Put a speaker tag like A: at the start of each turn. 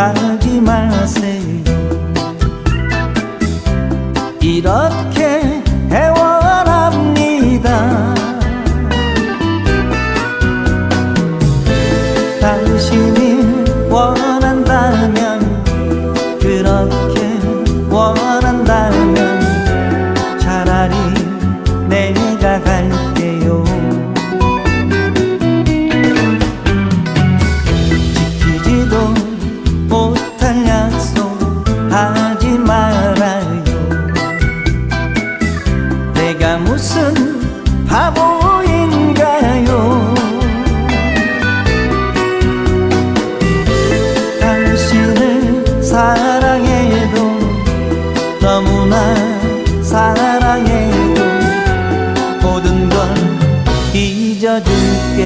A: 가지 마세요. 이렇게 애원합니다. 당신이 원한다면 그렇게 원한다면 하지 말아요. 내가 무슨 바보인가요? 당신을 사랑해도 너무나 사랑해도 모든 걸 잊어줄